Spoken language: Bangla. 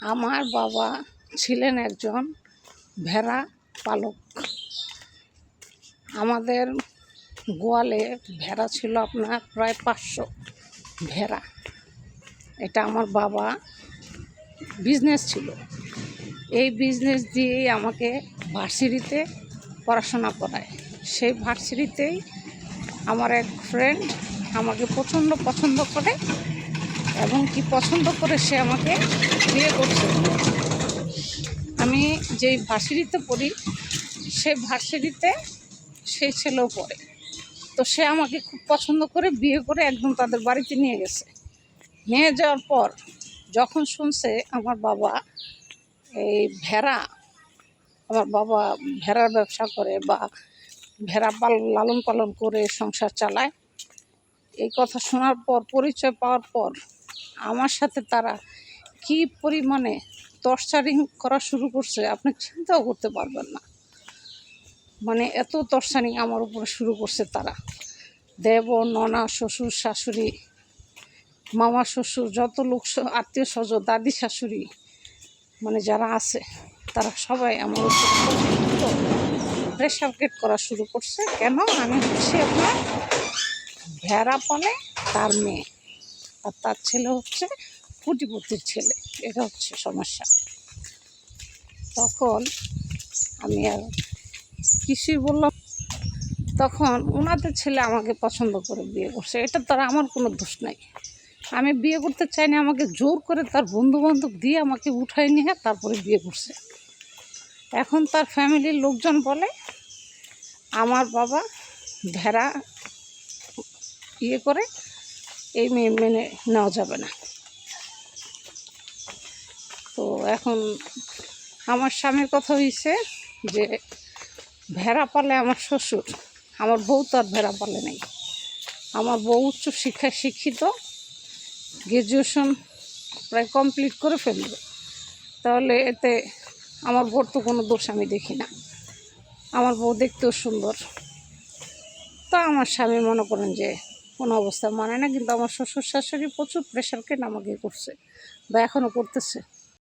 আমার বাবা ছিলেন একজন ভেড়া পালক। আমাদের গোয়ালে ভেড়া ছিল আপনার প্রায় পাঁচশো ভেড়া। এটা আমার বাবা বিজনেস ছিল। এই বিজনেস দিয়েই আমাকে ভার্সিটিতে পড়াশোনা করায়। সেই ভার্সিটিতেই আমার এক ফ্রেন্ড আমাকে প্রচণ্ড পছন্দ করে এবং কি পছন্দ করে সে আমাকে বিয়ে করছে। আমি যেই ভার্সিটিতে পড়ি সেই ভার্সিটিতে সেই ছেলেও পড়ে। তো সে আমাকে খুব পছন্দ করে বিয়ে করে একদম তাদের বাড়িতে নিয়ে গেছে। নিয়ে যাওয়ার পর যখন শুনছে আমার বাবা এই ভেড়া, আমার বাবা ভেড়ার ব্যবসা করে বা ভেড়া পাল লালন পালন করে সংসার চালায়, এই কথা শোনার পর, পরিচয় পাওয়ার পর আমার সাথে তারা কি পরিমাণে টর্চারিং করা শুরু করছে, আপনি চিন্তাও করতে পারবেন না। মানে এত টর্চারিং আমার উপরে শুরু করছে তারা। দেব, ননা, শ্বশুর, শাশুড়ি, মামা, শ্বশুর, যত লোক, আত্মীয় স্বজন, দাদি, শাশুড়ি মানে যারা আছে, তারা সবাই আমার উপর গেট করা শুরু করছে। কেন? আমি হচ্ছি আপনার ভেড়া পালে তার মেয়ে। আর তার ছেলে হচ্ছে কুটিপতির ছেলে। এটা হচ্ছে সমস্যা। তখন আমি আর কিছুই বললাম তখন ওনাদের ছেলে আমাকে পছন্দ করে বিয়ে করছে। এটা তার আমার কোনো দোষ নাই। আমি বিয়ে করতে চাইনি, আমাকে জোর করে তার বন্ধু বান্ধব দিয়ে আমাকে উঠাই নিয়ে তারপরে বিয়ে করছে। এখন তার ফ্যামিলির লোকজন বলে, আমার বাবা ভেড়া ইয়ে করে এই মেয়ে মেনে নেওয়া যাবে না। তো এখন আমার স্বামীর কথা হয়েছে যে, ভেড়া পালে আমার শ্বশুর, আমার বউ তো আর ভেড়া পালে নাই। আমার বউ উচ্চ শিক্ষায় শিক্ষিত গ্র্যাজুয়েশন প্রায় কমপ্লিট করে ফেলবে। তাহলে এতে আমার বউর তো কোনো দোষ আমি দেখি না। আমার বউ দেখতেও সুন্দর। তা আমার স্বামী মনে করেন যে কোনো অবস্থা মানে না, কিন্তু আমার শ্বশুর শাশুড়ি প্রচুর প্রেশার কেন আমাকে করছে বা এখনও করতেছে।